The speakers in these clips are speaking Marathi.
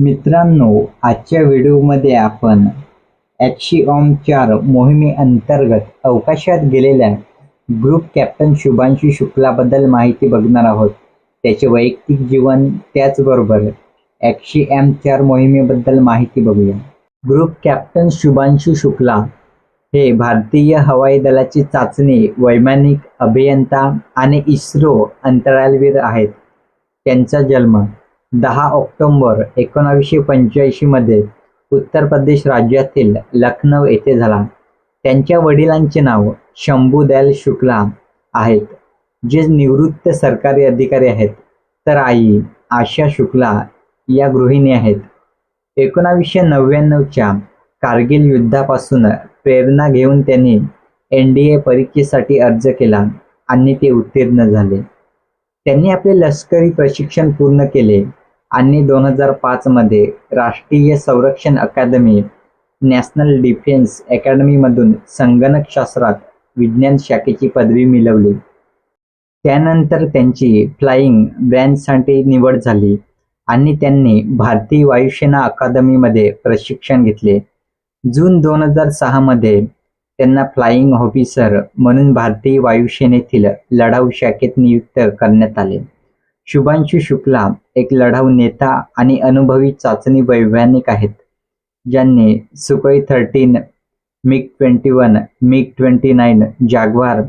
मित्रांनो आजच्या व्हिडिओमध्ये आपण ॲक्शिओम चार मोहिमेअंतर्गत अवकाशात गेलेल्या ग्रुप कॅप्टन शुभांशू शुक्लाबद्दल माहिती बघणार आहोत. त्याचे वैयक्तिक जीवन त्याचबरोबर ॲक्शिएम चार मोहिमेबद्दल माहिती बघूया. ग्रुप कॅप्टन शुभांशू शुक्ला हे भारतीय हवाई दलाची चाचणी वैमानिक अभियंता आणि इस्रो अंतराळवीर आहेत. त्यांचा जन्म दहा ऑक्टोंबर एकोणावीसशे पंच्याऐंशीमध्ये उत्तर प्रदेश राज्यातील लखनौ येथे झाला. त्यांच्या वडिलांचे नाव शंभूदयाल शुक्ला आहेत. जे निवृत्त सरकारी अधिकारी आहेत. तर आई आशा शुक्ला या गृहिणी आहेत. एकोणावीसशे नव्याण्णवच्या कारगिल युद्धापासून प्रेरणा घेऊन त्यांनी एन डी ए परीक्षेसाठी अर्ज केला आणि ते उत्तीर्ण झाले. त्यांनी आपले लष्करी प्रशिक्षण पूर्ण केले. आणि दोन हजार पाचमध्ये राष्ट्रीय संरक्षण अकादमी नॅशनल डिफेन्स अकॅडमीमधून संगणकशास्त्रात विज्ञान शाखेची पदवी मिळवली. त्यानंतर त्यांची फ्लाईंग ब्रँचसाठी निवड झाली आणि त्यांनी भारतीय वायुसेना अकादमीमध्ये प्रशिक्षण घेतले. जून दोन हजार सहामध्ये त्यांना फ्लाईंग ऑफिसर म्हणून भारतीय वायुसेनेतील लढाऊ शाखेत नियुक्त करण्यात आले. शुभांशू शुक्ला एक लढाऊ नेता आणि अनुभवी चाचणी वैज्ञानिक आहेत. ज्यांनी Sukhoi thirteen MiG twenty one MiG twenty nine Jaguar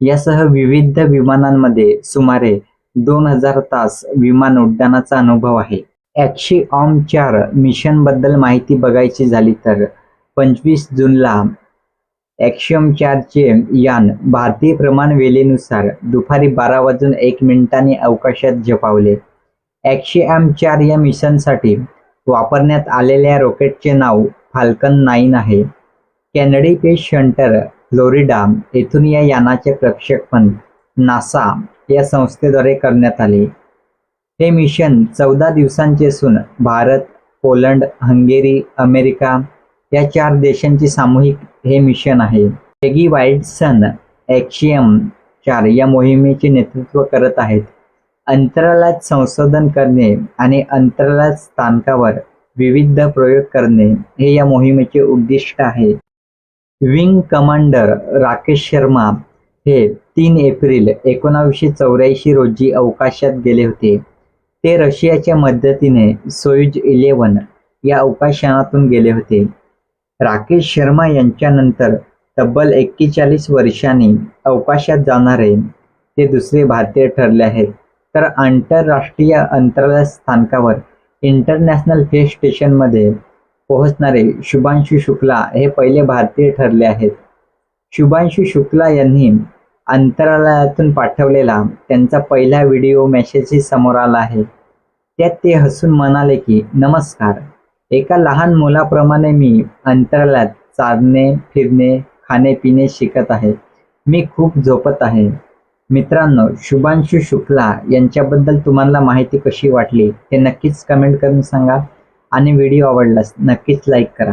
यासह विविध विमानांमध्ये सुमारे दोन हजार तास विमान उड्डाणाचा अनुभव आहे. ॲक्शी ऑम चार मिशनबद्दल माहिती बघायची झाली तर पंचवीस जूनला ॲक्शियम चारचे यान भारतीय प्रमाण वेळेनुसार दुपारी बारा वाजून एक मिनिटांनी अवकाशात झेपावले. ॲक्शियम चार या मिशनसाठी वापरण्यात आलेल्या रॉकेटचे नाव फाल्कन नाईन आहे. कॅनडी पेस शंटर फ्लोरिडा येथून या यानाचे प्रक्षेपण नासा या संस्थेद्वारे करण्यात आले. हे मिशन चौदा दिवसांचे असून भारत पोलंड हंगेरी अमेरिका या चार देशांचे सामूहिक हे मिशन आहे. पेगी वाईटसन एक्शियम चार या मोहिमेचे नेतृत्व करत आहेत. अंतराळात संशोधन करणे आणि अंतराळात स्थानकावर विविध प्रयोग करणे हे या मोहिमेचे उद्दिष्ट आहे. विंग कमांडर राकेश शर्मा हे तीन एप्रिल एकोणावीसशे चौऱ्याऐंशी रोजी अवकाशात गेले होते. ते रशियाच्या मदतीने सोयुज इलेवन या अवकाशयानातून गेले होते. राकेश शर्मा यांच्यानंतर तब्बल एक्केचाळीस वर्षांनी अवकाशात जाणारे ते दुसरे भारतीय ठरले आहेत. तर आंतरराष्ट्रीय अंतराळ स्थानकावर इंटरनॅशनल स्पेस स्टेशनमध्ये पोहोचणारे शुभांशू शुक्ला हे पहिले भारतीय ठरले आहेत. शुभांशू शुक्ला यांनी अंतराळातून पाठवलेला त्यांचा पहिला व्हिडिओ मेसेजही समोर आला आहे. त्यात ते हसून म्हणाले की नमस्कार एका लहान मुलाप्रमाणे मी अंतराळात चालणे फिरणे खाणे पिणे शिकत आहे. मी खूप झोपत आहे. मित्रांनो शुभांशु शुक्ला यांच्याबद्दल तुम्हाला माहिती कशी वाटली ते नक्कीच कमेंट करून सांगा आणि व्हिडिओ आवडल्यास नक्कीच लाईक करा.